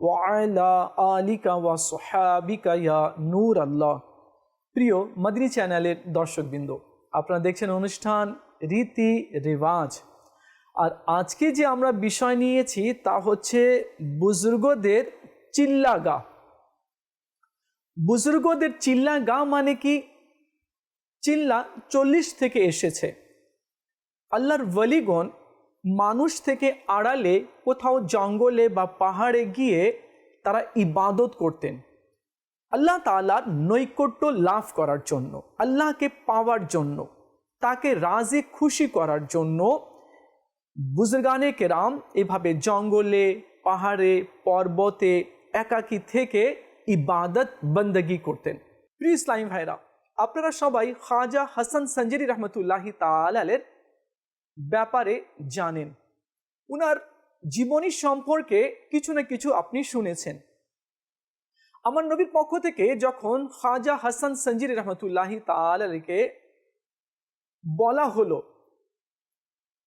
ওয়ালা আলিকা ওয়া সোহাবিকা ইয়া নূর আল্লাহ প্রিয় মাদিনী চ্যানেলের দর্শকবৃন্দ, আপনারা দেখছেন অনুষ্ঠান রীতি রেওয়াজ। আর আজকে যে আমরা বিষয় নিয়েছি তা হচ্ছে বুজুর্গদের চিল্লা গা বুজুর্গদের চিল্লা গা মানে কি? চিল্লা চল্লিশ থেকে এসেছে। আল্লাহর ওয়ালিগণ মানুষ থেকে আড়ালে কোথাও জঙ্গলে বা পাহাড়ে গিয়ে তারা ইবাদত করতেন। আল্লাহ তালার নৈকট্য লাভ করার জন্য, আল্লাহকে পাওয়ার জন্য, তাকে রাজে খুশি করার জন্য বুজরগানে কেরাম এভাবে জঙ্গলে, পাহাড়ে, পর্বতে একাকি থেকে ইবাদত বন্দগি করতেন। প্রিয় ইসলামী ভাইরা, আপনারা সবাই খাজা হাসান সঞ্জরি রহমতুল্লাহি তালের ব্যাপারে জানেন। উনার জীবনী সম্পর্কে কিছু না কিছু আপনি শুনেছেন। আমার নবীর পক্ষ থেকে যখন খাজা হাসান সঞ্জির রহমতুল্লাহি তালকে বলা হলো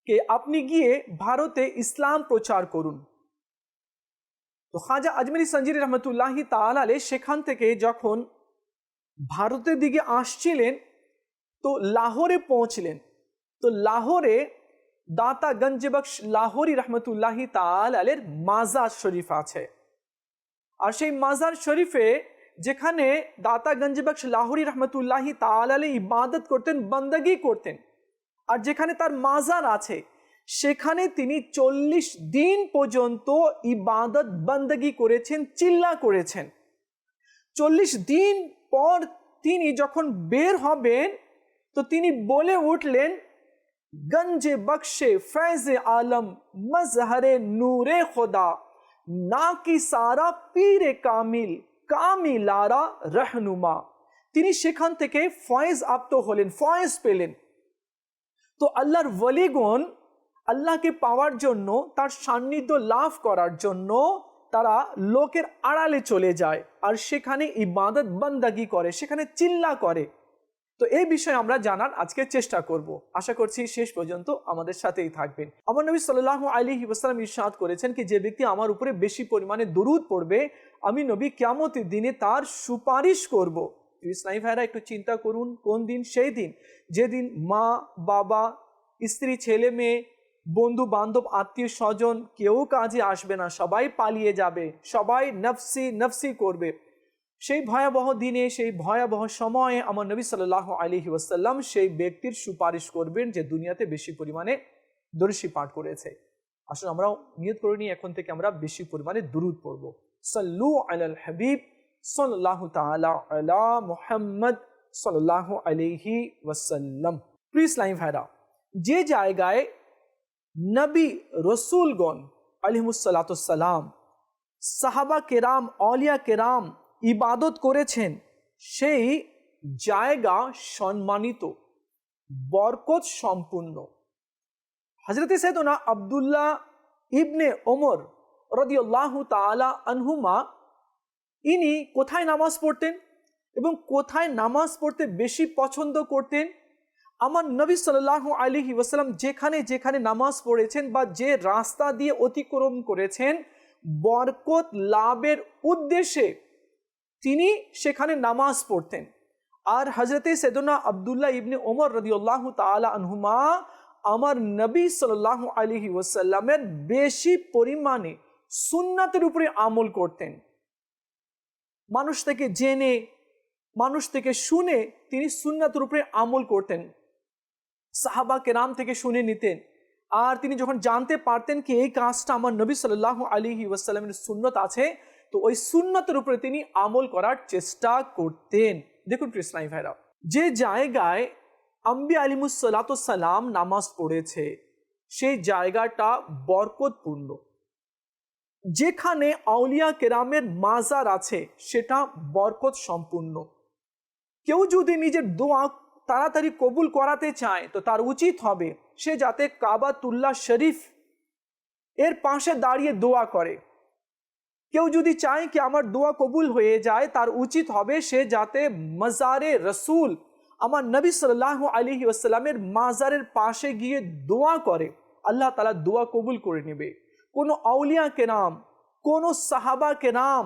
কে আপনি গিয়ে ভারতে ইসলাম প্রচার করুন। তো খাজা আজমেরি সঞ্জির রহমতুল্লাহি তালে সেখান থেকে যখন ভারতের দিকে আসছিলেন, তো লাহোরে পৌঁছলেন। তো লাহোরে দাতা গঞ্জবক্স লাহোরি রহমতুল্লাহি তালের মাজার শরীফ আছে। আর সেই মাজার শরীফে যেখানে দাতা গঞ্জবক্স লাহোরি রহমতুল্লাহি তালে ইবাদত করতেন, বন্দগি করতেন, আর যেখানে তার মাজার আছে, সেখানে তিনি চল্লিশ দিন পর্যন্ত ইবাদত বন্দগি করেছেন, চিল্লা করেছেন। চল্লিশ দিন পর তিনি যখন বের হবেন, তো তিনি বলে উঠলেন গঞ্জে বখশে ফৈজ আলম মজহরে নূরে খোদা না কি সারা পীরে কামিল কামিলারা রহনুমা তিনি সেখান থেকে ফয়েজ আপ্ত হলেন ফয়েজ পেলেন তো আল্লাহর বলিগণ আল্লাহকে পাওয়ার জন্য তার সান্নিধ্য লাভ করার জন্য তারা লোকের আড়ালে চলে যায় আর সেখানে ইবাদত বন্দাগি করে সেখানে চিল্লা করে তো এই বিষয়ে আমরা জানার আজকে চেষ্টা করব। আশা করছি শেষ পর্যন্ত আমাদের সাথেই থাকবেন। আমার নবী সাল্লাহ আলী ওয়াসালাম ইরশাদ করেছেন কি, যে ব্যক্তি আমার উপরে বেশি পরিমাণে দরুদ পড়বে, আমি নবী কেমতের দিনে তার সুপারিশ করব। ইসলামী ভাইরা একটু চিন্তা করুন, কোন দিন? সেই দিন। যেদিন মা, বাবা, স্ত্রী, ছেলে, মেয়ে, বন্ধু, বান্ধব, আত্মীয়, স্বজন কেউ কাজে আসবে না, সবাই পালিয়ে যাবে, সবাই নফসি নফসি করবে। সেই ভয়াবহ দিনে, সেই ভয়াবহ সময়ে আমার নবী সাল্লাহ আলহি ওয়াসাল্লাম সেই ব্যক্তির সুপারিশ করবেন যে দুনিয়াতে বেশি পরিমাণে দর্শী পাঠ করেছে। আসলে আমরাও নিয়ত করে নিই, এখন থেকে আমরা বেশি পরিমাণে দুরুদ পড়ব। সাল্লু আল হাবিব সাল্লাহ তালা আলা মুহাম্মদ সাল্লাহ আলহি ওয়াসাল্লাম। প্রিয় ইসলাম ভাইরা, যে জায়গায় নবী রসুলগণ আলিমুসাল্লাতাম সাহাবা কেরাম অলিয়া কেরাম ইবাদত করেছেন, সেই জায়গা সম্মানিত, বরকত সম্পূর্ণ। হজরত সৈদনা আবদুল্লাহ ইবনে ওমর রদিউল্লাহ তালা আনহুমা, ইনি কোথায় নামাজ পড়তেন এবং কোথায় নামাজ পড়তে বেশি পছন্দ করতেন? আমার নবী সাল্লাহ আলহি ওসালাম যেখানে যেখানে নামাজ পড়েছেন বা যে রাস্তা দিয়ে অতিক্রম করেছেন, বরকত লাভের উদ্দেশ্যে তিনি সেখানে নামাজ পড়তেন। আর হজরতে সেদনা আবদুল্লাহ ইবনে ওমর রদিউল্লাহ তালা আনহুমা আমার নবী সাল্লাহ আলহি ওসাল্লামের বেশি পরিমাণে সুন্নাতের উপরে আমল করতেন। মানুষ থেকে জেনে, মানুষ থেকে শুনে তিনি সুন্নাতের উপরে আমল করতেন। সাহাবা কেরাম থেকে শুনে নিতেন। আর তিনি যখন জানতে পারতেন কি এই কাজটা আমার নবী সাল্লাহ আলিহি ওয়াসাল্লামের সুন্নত আছে তো ওই সুন্নতের উপরে তিনি আমল করার চেষ্টা করতেন। দেখুন কৃষ্ণাই ভাইরা, যে জায়গায় আম্বি আলিমুসালাম নামাজ পড়েছে, সেই জায়গাটা বরকতপূর্ণ। যেখানে আউলিয়া কেরামের মাজার আছে, সেটা বরকত সম্পূর্ণ কেউ যদি নিজের দোয়া তাড়াতাড়ি কবুল করাতে চায়, তো তার উচিত হবে সে যাতে কাবাতুল্লাহ শরীফ এর পাশে দাঁড়িয়ে দোয়া করে। কেউ যদি চায় কি আমার দোয়া কবুল হয়ে যায়, তার উচিত হবে সে যাতে মাজারে রসুল, আমার নবী সাল্লাহ আলী আসসালামের মাজারের পাশে গিয়ে দোয়া করে। আল্লাহ তালা দোয়া কবুল করে নেবে। কোনো আউলিয়া কে নাম, কোনো সাহাবা কে নাম,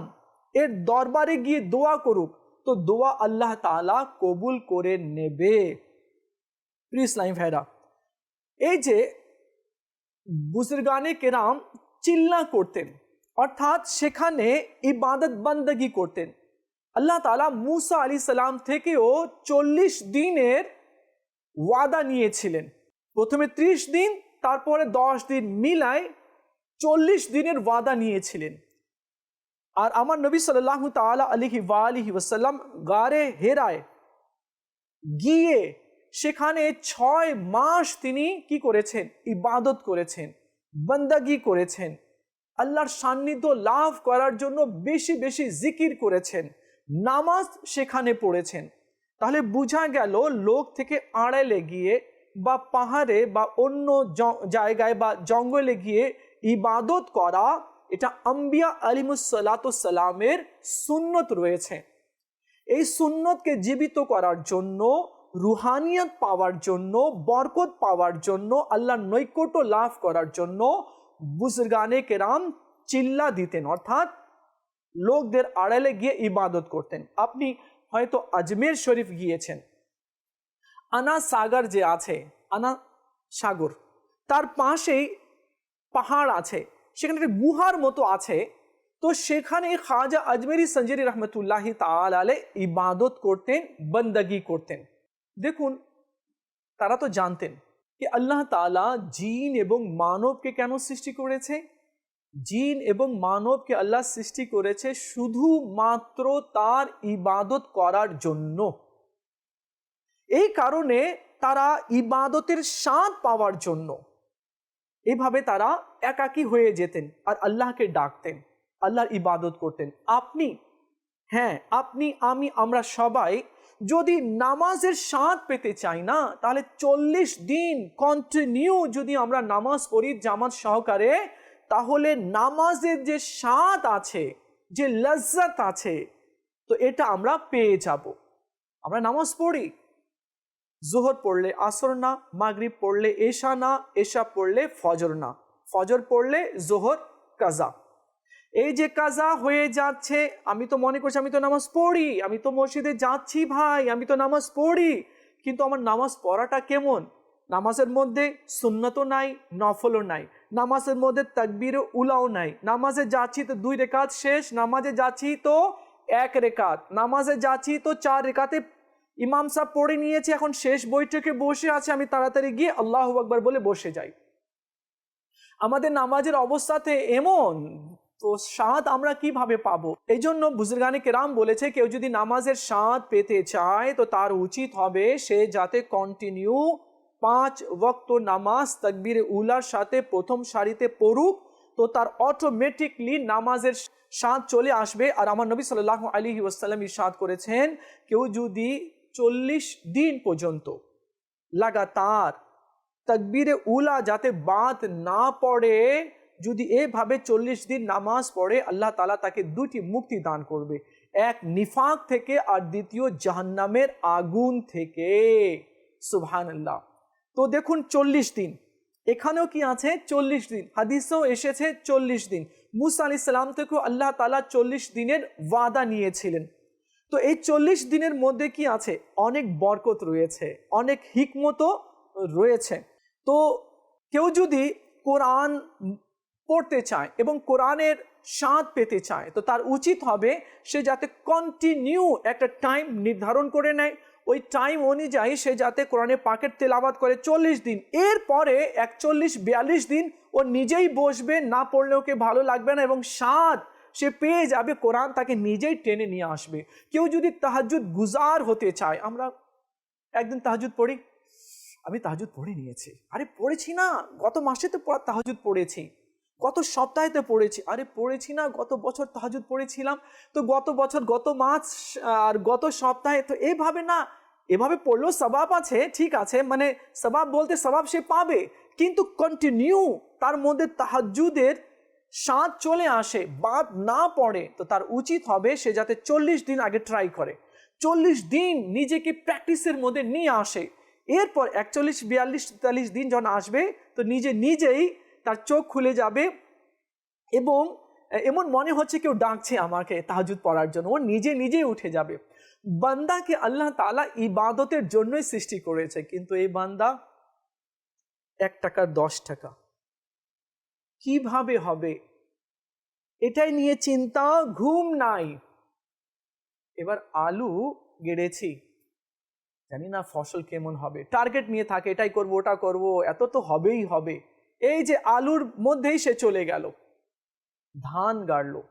এর দরবারে গিয়ে দোয়া করুক, তো দোয়া আল্লাহ তালা কবুল করে নেবে। ভাইরা এই যে বুজুর্গানে কেরাম চিল্লা করতেন। অর্থাৎ সেখানে ইবাদত বন্দগি করতেন। আল্লাহ তালা মুসা আলী সালাম থেকেও চল্লিশ দিনের ওয়াদা নিয়েছিলেন। প্রথমে ত্রিশ দিন, তারপরে দশ দিন মিলায় চল্লিশ দিনের ওয়াদা নিয়েছিলেন। আর আমার নবী সাল্লাহ তালা আলিহি ওয়ালিহি ওসাল্লাম গারে হেরায় গিয়ে সেখানে ছয় মাস তিনি কি করেছেন? ইবাদত করেছেন, বন্দাগি করেছেন। আল্লাহর সান্নিধ্য লাভ করার জন্য বেশি বেশি জিকির করেছেন, নামাজ সেখানে পড়েছেন। তাহলে বোঝা গেল লোক থেকে আড়ালে গিয়ে বা পাহাড়ে বা অন্য জায়গায় বা জঙ্গলে গিয়ে ইবাদত করা, এটা আম্বিয়া আলিমুসালাতামের সুন্নত রয়েছে। এই সুন্নতকে জীবিত করার জন্য, রুহানিয়ত পাওয়ার জন্য, বরকত পাওয়ার জন্য, আল্লাহর নৈকট্য লাভ করার জন্য বুজরগানে কেরাম চিল্লা দিতেন অর্থাৎ লোকদের আড়ালে গিয়ে ইবাদত করতেন আপনি হয়তো আজমের শরীফ গিয়েছেন আনা সাগর যে আছে আনা সাগর তার পাশেই পাহাড় আছে সেখানে একটা গুহার মতো আছে তো সেখানে খাজা আজমেরি সঞ্জেরি রহমতুল্লাহি তালে ইবাদত করতেন বন্দগি করতেন দেখুন তারা তো জানতেন যে আল্লাহ তালা জিন এবং মানবকে কেন সৃষ্টি করেছে জিন এবং মানবকে আল্লাহ সৃষ্টি করেছে শুধুমাত্র তার ইবাদত করার জন্য এই কারণে তারা ইবাদতের স্বাদ পাওয়ার জন্য এভাবে তারা একাকী হয়ে যেতেন আর আল্লাহকে ডাকতেন আল্লাহর ইবাদত করতেন আপনি হ্যাঁ আপনি আমি আমরা সবাই যদি নামাজের স্বাদ পেতে চাই না, তাহলে চল্লিশ দিন কন্টিনিউ যদি আমরা নামাজ পড়ি জামাত সহকারে, তাহলে নামাজের যে স্বাদ আছে, যে লজ্জত আছে, তো এটা আমরা পেয়ে যাব। আমরা নামাজ পড়ি। জোহর পড়লে আসর না, মাগরিব পড়লে এশা না, এশা পড়লে ফজর না। ফজর পড়লে জোহর, কাজা। এই যে কাজা হয়ে যাচ্ছে, আমি তো মনে করছি আমি তো নামাজ পড়ি, আমি তো মসজিদে যাচ্ছি ভাই, আমি তো নামাজ পড়ি। কিন্তু আমার নামাজ পড়াটা কেমন? নামাজের মধ্যে সুন্নতও নাই, নফলও নাই। নামাজের মধ্যে তাকবির উলাও নাই। নামাজে যাচ্ছি তো দুই রেখাত শেষ, নামাজে যাচ্ছি তো এক রেখাত। নামাজে যাচ্ছি তো চার রেখাতে ইমাম সাহ পড়ে নিয়েছে, এখন শেষ বৈঠকে বসে আছে, আমি তাড়াতাড়ি গিয়ে আল্লাহ আকবর বলে বসে যাই। আমাদের নামাজের অবস্থাতে এমন তো স্বাদ আমরা কীভাবে পাবো? এই জন্য বুজুর্গানি কেরাম বলেছে, কেউ যদি নামাজের স্বাদ পেতে চায়, তো তার উচিত হবে সে যাতে কন্টিনিউ পাঁচ ওক্ত নামাজ তকবির উলার সাথে প্রথম সারিতে পড়ুক, তো তার অটোমেটিকলি নামাজের স্বাদ চলে আসবে। আর আমার নবী সাল্লাহ আলী ওসাল্লাম ইসাদ করেছেন, কেউ যদি চল্লিশ দিন পর্যন্ত লাগাতার তকবিরে উলা যাতে বাদ না পড়ে যদি এভাবে চল্লিশ দিন নামাজ পড়ে, আল্লাহ তালা তাকে দুটি মুক্তি দান করবে। এক, নিফাক থেকে, আর দ্বিতীয়, জাহান্নামের আগুন থেকে। সুবহান আল্লাহ তো দেখুন চল্লিশ দিন। এখানেও কি আছে? চল্লিশ দিন। হাদিসেও এসেছে চল্লিশ দিন। মুসা আলি সাল্লাম থেকেও আল্লাহ তালা চল্লিশ দিনের ওয়াদা নিয়েছিলেন। তো এই চল্লিশ দিনের মধ্যে কি আছে? অনেক বরকত রয়েছে, অনেক হিকমতও রয়েছে। তো কেউ যদি কোরআন পড়তে চায় এবং কোরআনের স্বাদ পেতে চায়, তো তার উচিত হবে সে যাতে কন্টিনিউ একটা টাইম নির্ধারণ করে নেয়। ওই টাইম অনুযায়ী সে যাতে কোরআনে পাকের তেলাবাদ করে চল্লিশ দিন। এরপরে একচল্লিশ, বিয়াল্লিশ দিন ও নিজেই বসবে, না পড়লে ওকে ভালো লাগবে না এবং স্বাদ সে পেয়ে যাবে, কোরআন তাকে নিজেই টেনে নিয়ে আসবে। কেউ যদি তাহাজুদ গুজার হতে চায়, আমরা একদিন তাহাজুদ পড়ি? আমি তাহাজুদ পড়ে নিয়েছি। আরে, পড়েছি না। গত মাসে তো তাহাজুদ পড়েছি। গত সপ্তাহেতে পড়েছি। আরে, পড়েছি না, গত বছর তাহাজুদ পড়েছিলাম। তো গত বছর, গত মাস, আর গত সপ্তাহে, তো এভাবে না, এভাবে পড়লেও সবাব আছে, ঠিক আছে মানে সবাব বলতে সবাব সে পাবে। কিন্তু কন্টিনিউ তার মধ্যে তাহাজুদের স্বাদ চলে আসে, বাদ না পড়ে, তো তার উচিত হবে সে যাতে চল্লিশ দিন আগে ট্রাই করে। চল্লিশ দিন নিজেকে প্র্যাকটিসের মধ্যে নিয়ে আসে। এরপর একচল্লিশ, বিয়াল্লিশ, তেতাল্লিশ দিন যখন আসবে, তো নিজে নিজেই তার চোখ খুলে যাবে এবং এমন মনে হচ্ছে কেউ ডাকছে আমাকে তাহাজুদ পড়ার জন্য। ও নিজে নিজেই উঠে যাবে। বান্দাকে আল্লাহ তালা ইবাদতের জন্যই সৃষ্টি করেছে, কিন্তু এই বান্দা এক টাকার দশ টাকা। কীভাবে হবে? এটাই নিয়ে চিন্তা, ঘুম নাই। এবার আলু গেড়েছি। জানি না ফসল কেমন হবে। টার্গেট নিয়ে থাকে, এটাই করব, ওটা করব, এত তো হবেই হবে। এই যে আলুর মধ্যেই সে চলে গেল। ধান গাড়লো।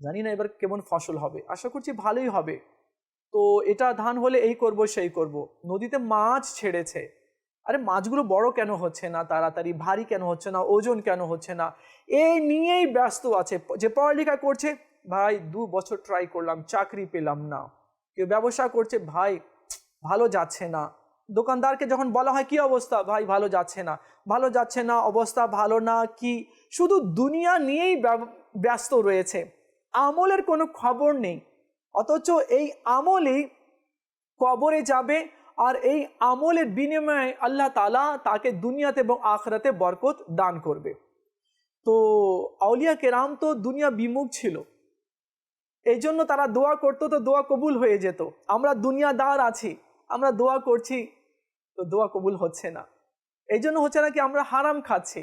জানি না এবার কেমন ফসল হবে। আশা করছি ভালোই হবে। তো এটা ধান হলে এই করব, সেই করব। নদীতে মাছ ছেড়েছে। আরে মাছগুলো বড় কেন হচ্ছে না? তাড়াতাড়ি ভারী কেন হচ্ছে না? ওজন কেন হচ্ছে না? এই নিয়েই ব্যস্ত আছে। যে পড়ালেখা করছে, ভাই দু বছর ট্রাই করলাম, চাকরি পেলাম না। কেউ ব্যবসা করছে, ভাই ভালো যাচ্ছে না। দোকানদারকে যখন বলা হয়, কি অবস্থা? ভাই, ভালো যাচ্ছে না। ভালো যাচ্ছে না, অবস্থা ভালো না, কি? শুধু দুনিয়া নিয়েই ব্যস্ত রয়েছে। আমলের কোনো খবর নেই। অথচ এই আমলই কবরে যাবে আর এই আমলের বিনিময়ে আল্লাহ তালা তাকে দুনিয়াতে এবং আখরাতে বরকত দান করবে। তো আউলিয়া কেরাম তো দুনিয়া বিমুখ ছিল। এই জন্য তারা দোয়া করতো তো দোয়া কবুল হয়ে যেত। আমরা দুনিয়াদার আছি। আমরা দোয়া করছি, তো দোয়া কবুল হচ্ছে না। এই জন্য হচ্ছে না কি আমরা হারাম খাচ্ছি,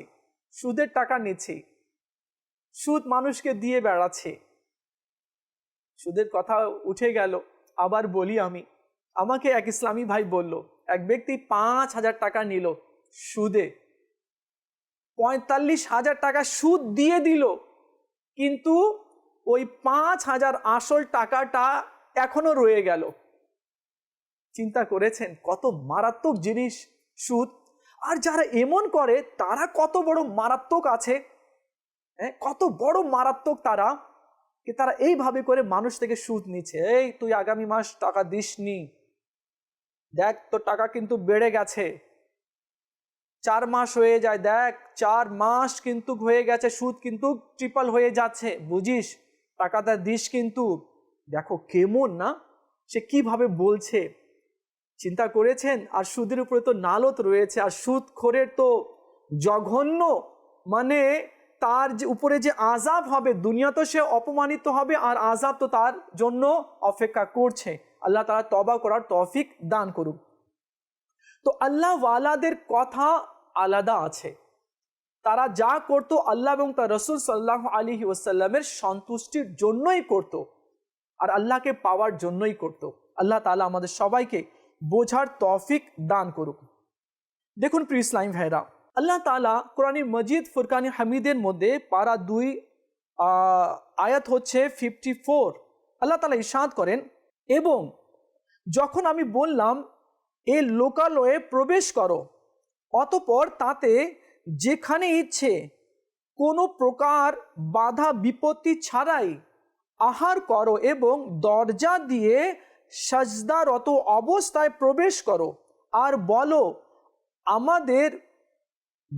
সুদের টাকা নিচ্ছি, সুদ মানুষকে দিয়ে বেড়াচ্ছে। সুদের কথা উঠে গেল, আবার বলি আমি, আমাকে এক ইসলামী ভাই বলল, এক ব্যক্তি পাঁচ হাজার টাকা নিল সুদে। পঁয়তাল্লিশ হাজার টাকা সুদ দিয়ে দিল, কিন্তু ওই পাঁচ হাজার আসল টাকাটা এখনও রয়ে গেল। চিন্তা করেছেন, কত মারাত্মক জিনিস, সুদ। আর যারা এমন করে, তারা কত বড় মারাত্মক আছে। হ্যাঁ কত বড় মারাত্মক তারা কি তারা এইভাবে করে মানুষ থেকে সুদ নিচ্ছে। এই, তুই আগামী মাস টাকা দিসনি। দেখ, তোর টাকা কিন্তু বেড়ে গেছে। চার মাস হয়ে যায়, দেখ, চার মাস কিন্তু হয়ে গেছে, সুদ কিন্তু ট্রিপল হয়ে যাচ্ছে। বুঝিস? টাকাটা দিস কিন্তু। দেখো, কেমন না? সে কীভাবে বলছে? চিন্তা করেছেন, আর সুদের উপরে তো নালত রয়েছে, আর সুদ খোরের তো জঘন্য। মানে তার যে উপরে যে আজাব হবে, দুনিয়া তো সে অপমানিত হবে, আর আজাব তো তার জন্য অপেক্ষা করছে। আল্লাহ তারা তবা করার তফিক দান করুক। তো আল্লাহ ওয়ালাদের কথা আলাদা আছে। তারা যা করত, আল্লাহ এবং তার রসুল সাল্লাহ আলী ওসাল্লামের সন্তুষ্টির জন্যই করত, আর আল্লাহকে পাওয়ার জন্যই করত। আল্লাহ তালা আমাদের সবাইকে বোঝার তৌফিক দান করুক। দেখুন প্রিয় ইসলাম ভাইরা, আল্লাহ তালা কোরআনী মজিদ, ফুরকানি হামিদের মধ্যে পারা দুই আয়াত হচ্ছে ফিফটি ফোর। আল্লাহ তালা ইশাদ করেন, এবং যখন আমি বললাম, এ লোকালয়ে প্রবেশ করো, অতপর তাতে যেখানে ইচ্ছে, কোনো প্রকার বাধা বিপত্তি ছাড়াই আহার করো এবং দরজা দিয়ে সাজদারত অবস্থায় প্রবেশ করো আর বলো, আমাদের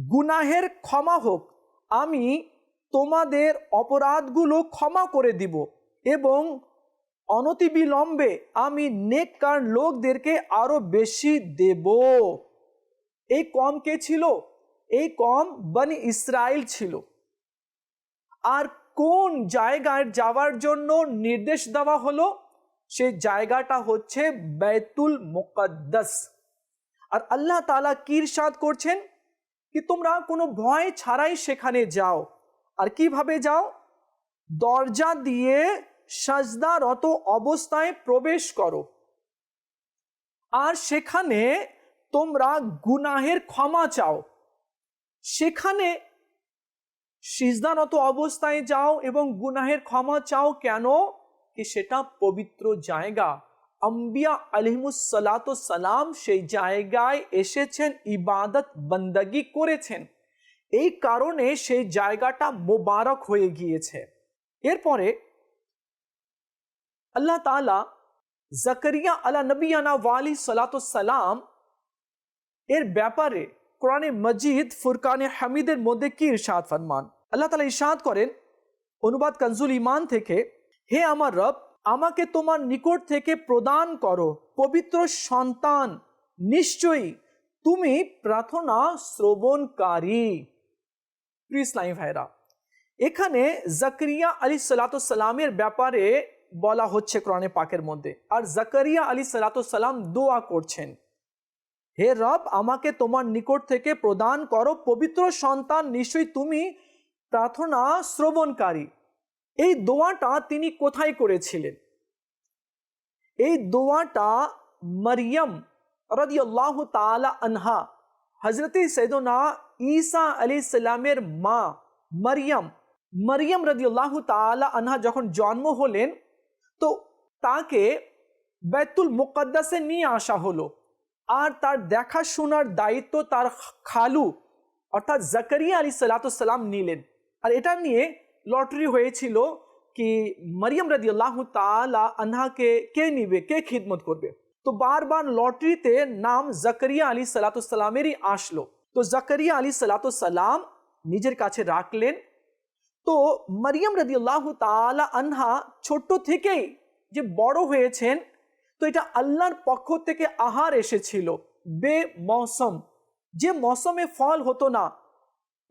গুনাহের ক্ষমা হোক, আমি তোমাদের অপরাধগুলো ক্ষমা করে দিব এবং অনতিবিলম্বে আমি নেককার লোকদেরকে আরও বেশি দেব। এই কম কে ছিল? এই কম বনি ইসরায়েল ছিল। আর কোন জায়গায় যাওয়ার জন্য নির্দেশ দেওয়া হলো? সেই জায়গাটা হচ্ছে বেতুল মুকদ্দাস। আর আল্লাহ তালা কিরসাদ করছেন? কি তোমরা কোনো ভয় ছাড়াই সেখানে যাও। আর কীভাবে যাও? দরজা দিয়ে সাজদারত অবস্থায় প্রবেশ করো। আর সেখানে তোমরা গুনাহের ক্ষমা চাও। সেখানে সিজদারত অবস্থায় যাও এবং গুনাহের ক্ষমা চাও কেন? কি সেটা পবিত্র জায়গা আম্বিয়া সালাম সেই জায়গায় এসেছেন ইবাদত বন্দগি করেছেন এই কারণে সেই জায়গাটা মোবারক হয়ে গিয়েছে। এরপরে আল্লাহ তালা জাকারিয়া আলা নবিয়ানা ওয়ালি সালাম এর ব্যাপারে কোরআনে মজিদ, ফুরকানে হামিদের মধ্যে কি ইরশাদ ফরমান? আল্লাহ তালা ইরশাদ করেন, অনুবাদ কনজুল ইমান থেকে হে আমার রব, আমাকে তোমার নিকট থেকে প্রদান করো, পবিত্র সন্তান। নিশ্চয়ই তুমি প্রার্থনা শ্রবণকারী। প্রিয় ইসলামী ভাইরা, এখানে জাকরিয়া আলী সালাতামের ব্যাপারে বলা হচ্ছে কোরআনে পাকের মধ্যে। আর জাকারিয়া আলী সালাতাম দোয়া করছেন। হে রব, আমাকে তোমার নিকট থেকে প্রদান করো, পবিত্র সন্তান, নিশ্চয়ই তুমি প্রার্থনা শ্রবণকারী। এই দোয়াটা তিনি কোথায় করেছিলেন? এই দোয়াটা মরিয়ম রদিয়াল্লাহ তালা আনহা হজরত সৈদনা ঈসা আলী সাল্লামের মা মরিয়ম মরিয়ম রদিয়াল্লাহ তালা আনহা যখন জন্ম হলেন, তো তাকে বেতুল মুকদ্দাসে নিয়ে আসা হলো। আর তার দেখাশোনার দায়িত্ব তার খালু, অর্থাৎ জাকারিয়া আলী সালাতাম নিলেন। আর এটা নিয়ে লটারি হয়েছিল কি মরিয়ম রদি আল্লাহ তালা আনহাকে কে নিবে কে খিদমত করবে তো বারবার লটারিতে নাম জাকারিয়া আলী সালাতামেরই আসলো তো জাকারিয়া আলী সালাতাম নিজের কাছে রাখলেন তো মরিয়ম রদি আল্লাহ তালা আনহা ছোট্ট থেকেই যে বড় হয়েছেন তো এটা আল্লাহর পক্ষ থেকে আহার এসেছিল বে মৌসম যে মৌসমে ফল হতো না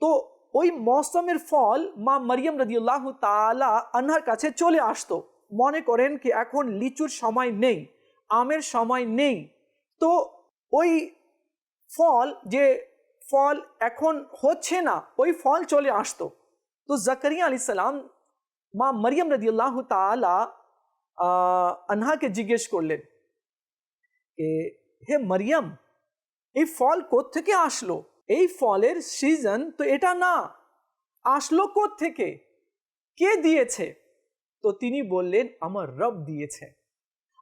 তো ওই মৌসমের ফল মা মরিয়ম রদিউল্লাহ তালা আনহার কাছে চলে আসতো। মনে করেন কি এখন লিচুর সময় নেই, আমের সময় নেই। তো ওই ফল যে ফল এখন হচ্ছে না, ওই ফল চলে আসতো। তো জাকরিয়া আলি সালাম মা মরিয়ম রদিউল্লাহ তালা আনহাকে জিজ্ঞেস করলেন হে মরিয়ম, এই ফল থেকে আসলো? এই ফলের সিজন তো এটা না। আসলো থেকে কে দিয়েছে? তো তিনি বললেন, আমার রব দিয়েছে।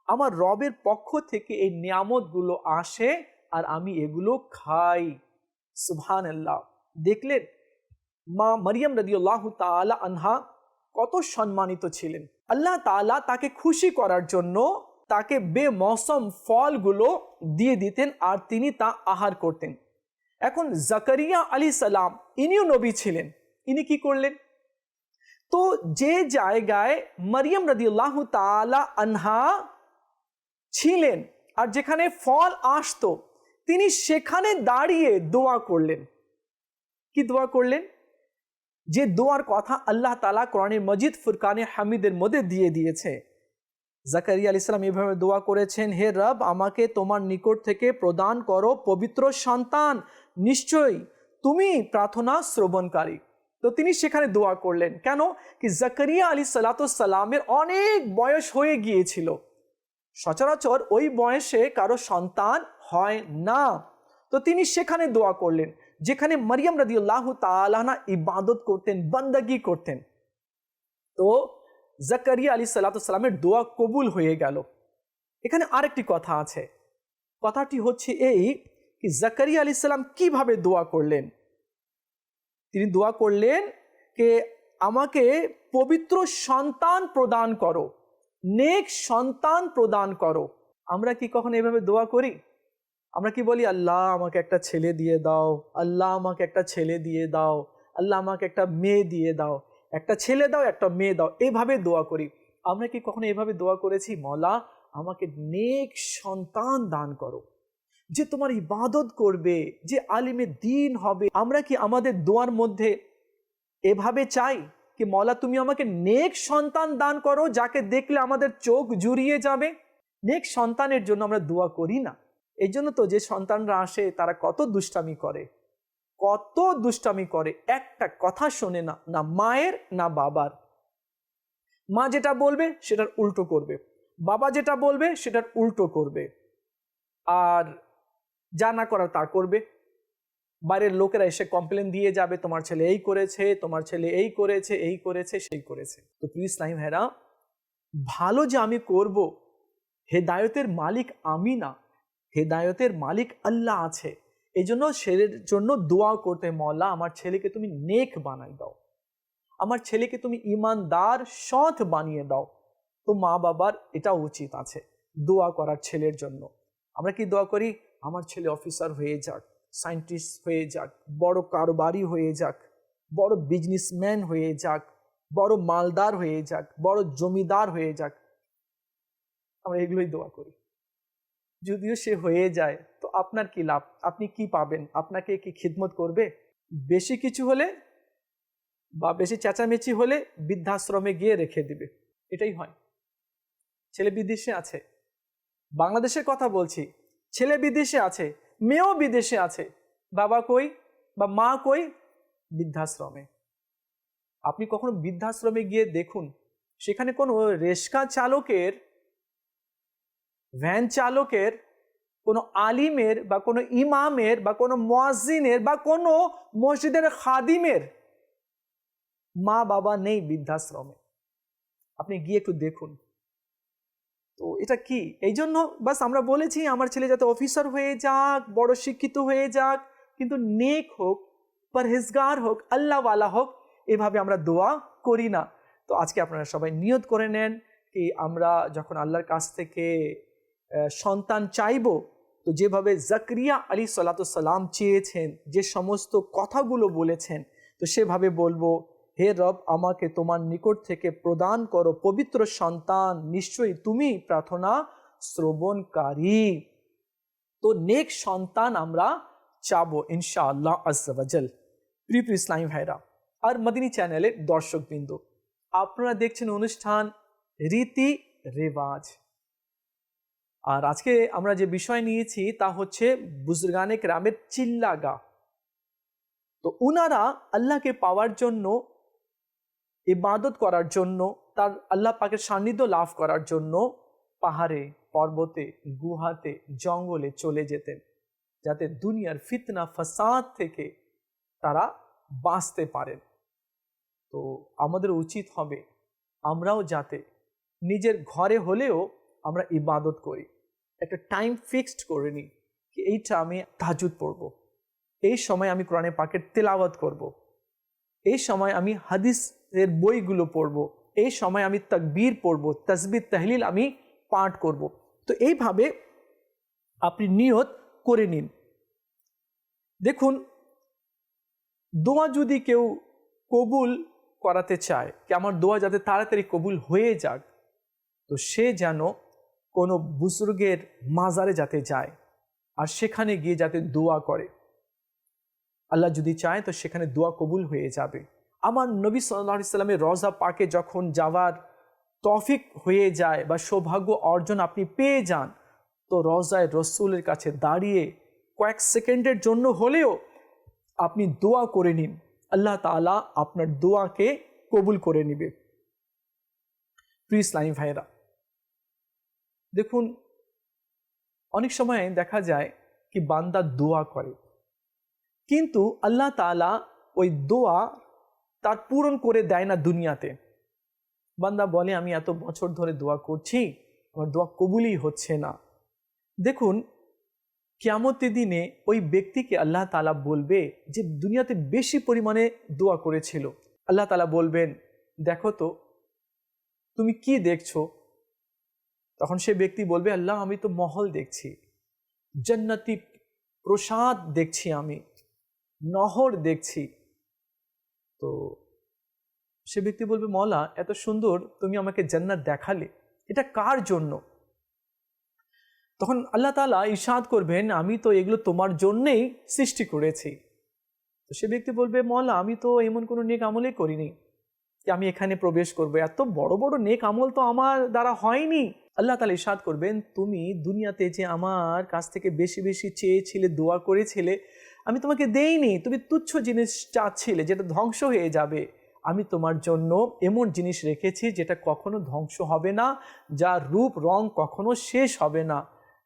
আমার রবের পক্ষ থেকে এই নিয়ামতগুলো আসে আর আমি এগুলো খাই। সুবহান আল্লাহ দেখলেন, মা মরিয়ম রদিউল্লাহ তালা আনহা কত সম্মানিত ছিলেন। আল্লাহ তালা তাকে খুশি করার জন্য তাকে বেমৌসম ফলগুলো দিয়ে দিতেন আর তিনি তা আহার করতেন। এখন জাকারিয়া আলী সালাম, ইনিও নবী ছিলেন। ইনি কি করলেন? তো যে জায়গায় মরিয়ম রদিউল্লাহ তালা আনহা ছিলেন আর যেখানে ফল আসতো, তিনি সেখানে দাঁড়িয়ে দোয়া করলেন। কি দোয়া করলেন? যে দোয়ার কথা আল্লাহ তালা কোরআনে মজিদ, ফুরকানে হামিদের মধ্যে দিয়ে দিয়েছে। জাকারিয়া আলি সালাম এভাবে দোয়া করেছেন, হে রব, আমাকে তোমার নিকট থেকে প্রদান করো পবিত্র সন্তান নিশ্চয়ই তুমি প্রার্থনা শ্রবণকারী। তো তিনি সেখানে দোয়া করলেন, কেন? কি জাকারিয়া আলী সালাতামের অনেক বয়স হয়ে গিয়েছিল। সচরাচর ওই বয়সে কারও সন্তান হয় না। তো তিনি সেখানে দোয়া করলেন, যেখানে মরিয়ম রদিউল্লাহ তালানা ইবাদত করতেন, বন্দগি করতেন। তো জাকারিয়া আলী সাল্লামের দোয়া কবুল হয়ে গেল। এখানে আরেকটি কথা আছে। কথাটি হচ্ছে এই কি জাকারিয়া আলী সাল্লাম কীভাবে দোয়া করলেন? তিনি দোয়া করলেন কে আমাকে পবিত্র সন্তান প্রদান করো, নেক সন্তান প্রদান করো। আমরা কি কখন এভাবে দোয়া করি? আমরা কি বলি, আল্লাহ আমাকে একটা ছেলে দিয়ে দাও, আল্লাহ আমাকে একটা ছেলে দিয়ে দাও, আল্লাহ আমাকে একটা মেয়ে দিয়ে দাও, একটা ছেলে দাও, একটা মেয়ে দাও, এভাবে দোয়া করি। আমরা কি কখনো এভাবে দোয়া করেছি, মলা আমাকে নেক সন্তান দান করো। যে তোমার ইবাদত করবে, যে আলিমে দিন হবে, আমরা কি আমাদের দোয়ার মধ্যে এভাবে চাই? কি মলা, তুমি আমাকে নেক সন্তান দান করো, যাকে দেখলে আমাদের চোখ জুড়িয়ে যাবে? নেক সন্তানের জন্য আমরা দোয়া করি না। এই জন্য তো যে সন্তানরা আসে, তারা কত দুষ্টামি করে, কত দুষ্টামি করে। একটা কথা শোনে না না মায়ের, না বাবার। মা যেটা বলবে, সেটার উল্টো করবে। বাবা যেটা বলবে, সেটার উল্টো করবে। আর যা না করার তা করবে। বাইরের লোকেরা এসে কমপ্লেন দিয়ে যাবে, তোমার ছেলে এই করেছে, তোমার ছেলে এই করেছে এই করেছে, সেই করেছে। তো প্লিজ ইসলাম হেরা ভালো যে আমি করব, হেদায়তের মালিক আমি না। হেদায়তের মালিক আল্লাহ আছে। এই জন্য ছেলের জন্য দোয়া করতে মল্লা আমার ছেলেকে তুমি নেক বানাই দাও। আমার ছেলেকে তুমি ইমানদার, সৎ বানিয়ে দাও। তো মা বাবার এটা উচিত আছে, দোয়া করার ছেলের জন্য। আমরা কি দোয়া করি? আমার ছেলে অফিসার হয়ে যাক, সায়েন্টিস্ট হয়ে যাক, বড় কারোবারি হয়ে যাক, বড় বিজনেসম্যান হয়ে যাক, বড় মালদার হয়ে যাক, বড় জমিদার হয়ে যাক, আমরা এগুলোই দোয়া করি। যদিও সে হয়ে যায়, তো আপনার কি লাভ? আপনি কি পাবেন? আপনাকে কি খিদমত করবে? বেশি কিছু হলে বা বেশি চেঁচামেচি হলে বৃদ্ধাশ্রমে গিয়ে রেখে দিবে। এটাই হয়। ছেলে বিদেশে আছে। বাংলাদেশের কথা বলছি। ছেলে বিদেশে আছে, মেয়েও বিদেশে আছে। বাবা কই বা মা কই? বৃদ্ধাশ্রমে। আপনি কখনো বৃদ্ধাশ্রমে গিয়ে দেখুন, সেখানে কোনো রেশকা চালকের, ভ্যান চালকের, কোনো আলিমের বা কোনো ইমামের বা কোনো মোয়াজিনের বা কোনো মসজিদের খাদিমের মা বাবা নেই বৃদ্ধাশ্রমে। আপনি গিয়ে একটু দেখুন। তো এটা কি? এই জন্য বাস আমরা বলেছি আমার ছেলে যাতে অফিসার হয়ে যাক, বড় শিক্ষিত হয়ে যাক, কিন্তু নেক হোক, পরহেজগার হোক, আল্লাহওয়ালা হোক, এভাবে আমরা দোয়া করি না। তো আজকে আপনারা সবাই নিয়ত করে নেন কি আমরা যখন আল্লাহর কাছ থেকে সন্তান চাইব, তো যেভাবে জাকরিয়া আলী সালাতাম চেয়েছেন, যে সমস্ত কথাগুলো বলেছেন, তো সেভাবে বলব হে রব, আমাকে তোমার নিকট থেকে প্রদান করো পবিত্র সন্তান। নিশ্চয়ই তুমি প্রার্থনা শ্রবণকারী। তো নেক সন্তান আমরা চাবো ইনশাআল্লাহ আজ্জাবাজাল প্রিয় প্রিয় ইসলামী ভাইরা, আর মদিনী চ্যানেলের দর্শকবৃন্দ, আপনারা দেখছেন অনুষ্ঠান রীতি রেওয়াজ। আর আজকে আমরা যে বিষয় নিয়েছি তা হচ্ছে বুজরগানে গ্রামের চিল্লাগা। তো উনারা আল্লাহকে পাওয়ার জন্য ইবাদত করার জন্য, তার আল্লাহ পাকের সান্নিধ্য লাভ করার জন্য পাহাড়ে, পর্বতে, গুহাতে, জঙ্গলে চলে যেতেন, যাতে দুনিয়ার ফিতনা, ফাসাদ থেকে তারা বাঁচতে পারেন। তো আমাদের উচিত হবে আমরাও যাতে নিজের ঘরে হলেও আমরা ইবাদত করি। একটা টাইম ফিক্সড করে নিই কি এইটা আমি তাহাজুদ পড়ব। এই সময় আমি কোরআনে পাকের তেলাওয়াত করব। এই সময় আমি হাদিসের বইগুলো পড়ব, এই সময় আমি তকবীর পড়ব তসবির তাহলিল আমি পাঠ করব। তো এইভাবে আপনি নিয়ত করে নিন। দেখুন, দোয়া যদি কেউ কবুল করাতে চায়, কি আমার দোয়া যাতে তাড়াতাড়ি কবুল হয়ে যাক, তো সে যেন কোনো বুজুর্গের মাজারে যাতে যায় আর সেখানে গিয়ে যাতে দোয়া করে। আল্লাহ যদি চায়, তো সেখানে দোয়া কবুল হয়ে যাবে। আমার নবী সাল্লাহ ইসলামের রজা পাকে যখন যাওয়ার তফিক হয়ে যায় বা সৌভাগ্য অর্জন আপনি পেয়ে যান, তো রজায় রসুলের কাছে দাঁড়িয়ে কয়েক সেকেন্ডের জন্য হলেও আপনি দোয়া করে নিন। আল্লাহ তালা আপনার দোয়াকে কবুল করে নিবে। প্রিয় ইসলামী ভাইরা দেখুন, অনেক সময় দেখা যায় কি বান্দা দোয়া করে, কিন্তু আল্লাহ তালা ওই দোয়া তার পূরণ করে দেয় না দুনিয়াতে। বান্দা বলে, আমি এত বছর ধরে দোয়া করছি, আমার দোয়া কবুলই হচ্ছে না। দেখুন কেয়ামতে দিনে ওই ব্যক্তিকে আল্লাহ তালা বলবে যে, দুনিয়াতে বেশি পরিমাণে দোয়া করেছিল। আল্লাহ তালা বলবেন, দেখো তো, তুমি কি দেখছ? তখন সে ব্যক্তি বলবে, আল্লাহ, আমি তো মহল দেখছি, জান্নাতি প্রসাদ দেখছি আমি, নহর দেখছি। তো সে ব্যক্তি বলবে, মলা, এত সুন্দর তুমি আমাকে জান্নাত দেখালে। এটা কার জন্য? তখন আল্লাহ তালা ইশাদ করবেন, আমি তো এগুলো তোমার জন্যেই সৃষ্টি করেছি। তো সে ব্যক্তি বলবে, মলা, আমি তো এমন কোনো নেক আমলেই করিনি। যে আমি এখানে প্রবেশ করব। এত বড় বড় নেক আমল তো আমার দ্বারা হয়নি। আল্লাহ তালা ইশাদ করবেন, তুমি দুনিয়াতে যে আমার কাছ থেকে বেশি বেশি চেয়েছিলে, দোয়া করেছিলে আমি তোমাকে দেইনি, তুমি তুচ্ছ জিনিস চাচ্ছিলে যেটা ধ্বংস হয়ে যাবে। আমি তোমার জন্য এমন জিনিস রেখেছি যেটা কখনো ধ্বংস হবে না যার রূপ, রং কখনো শেষ হবে না।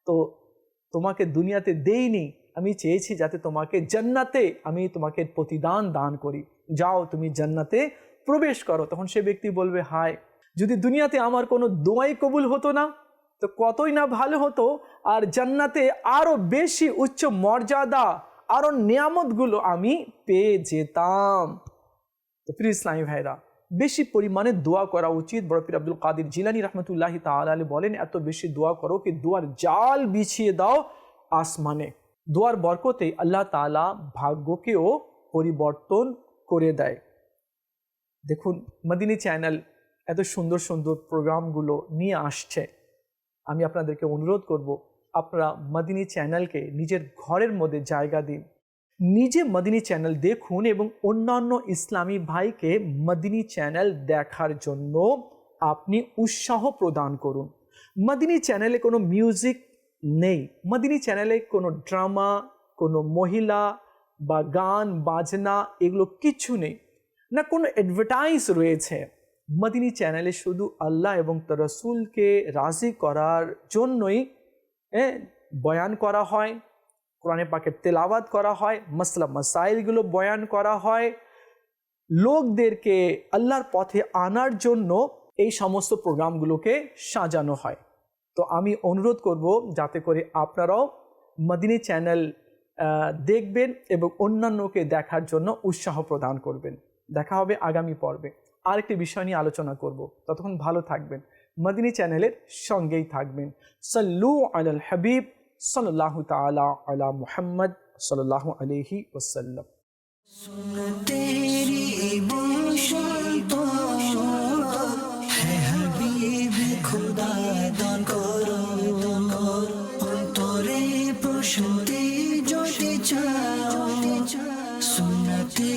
তো তোমাকে দুনিয়াতে দেইনি, আমি চেয়েছি যাতে তোমাকে জান্নাতে আমি তোমাকে প্রতিদান দান করি। যাও, তুমি জান্নাতে প্রবেশ করো। তখন সে ব্যক্তি বলবে, হায়, যদি দুনিয়াতে আমার কোনো দোয়াই কবুল হতো না, তো কতই না ভালো হতো। আর জান্নাতে আরও বেশি উচ্চ মর্যাদা আরও নিয়ামতগুলো আমি পেয়ে যেতাম। তো প্রিয় ইসলামী ভাইরা, বেশি পরিমাণে দোয়া করা উচিত। বড় পীর আব্দুল কাদির জিলানি রহমতুল্লাহ তালী বলেন, এত বেশি দোয়া করো কি দোয়ার জাল বিছিয়ে দাও আসমানে। দোয়ার বরকতে আল্লাহ তালা ভাগ্যকেও পরিবর্তন করে দেয়। দেখুন, মদিনী চ্যানেল এত সুন্দর সুন্দর প্রোগ্রামগুলো নিয়ে আসছে। আমি আপনাদেরকে অনুরোধ করব আপনারা মদিনী চ্যানেলকে নিজের ঘরের মধ্যে জায়গা দিন। নিজে মদিনী চ্যানেল দেখুন এবং অন্যান্য ইসলামী ভাইকে মদিনী চ্যানেল দেখার জন্য আপনি উৎসাহ প্রদান করুন। মদিনী চ্যানেলে কোনো মিউজিক নেই। মদিনী চ্যানেলে কোনো ড্রামা, কোনো মহিলা বা গান, বাজনা এগুলো কিছু নেই। না কোনো অ্যাডভার্টাইজ রয়েছে। মদিনী চ্যানেলে শুধু আল্লাহ এবং তার রসুলকে রাজি করার জন্যই বয়ান করা হয়, কোরআনে পাকের তেলাওয়াত করা হয়, মসলা, মাসাইলগুলো বয়ান করা হয়। লোকদেরকে আল্লাহর পথে আনার জন্য এই সমস্ত প্রোগ্রামগুলোকে সাজানো হয়। তো আমি অনুরোধ করব যাতে করে আপনারাও মদিনী চ্যানেল দেখবেন এবং অন্যান্যকে দেখার জন্য উৎসাহ প্রদান করবেন। দেখা হবে আগামী পর্বে। আরেকটি বিষয় নিয়ে আলোচনা করব। ততক্ষণ ভালো থাকবেন। মদিনী চ্যানেলের সঙ্গেই থাকবেন। সাল্লু আল হাবিব সাল্লাহ তালা আলা মুহাম্মদ সাল্লাহ আলহি ওসাল্লাম প্রশান্তি যদি চাও। সুনতে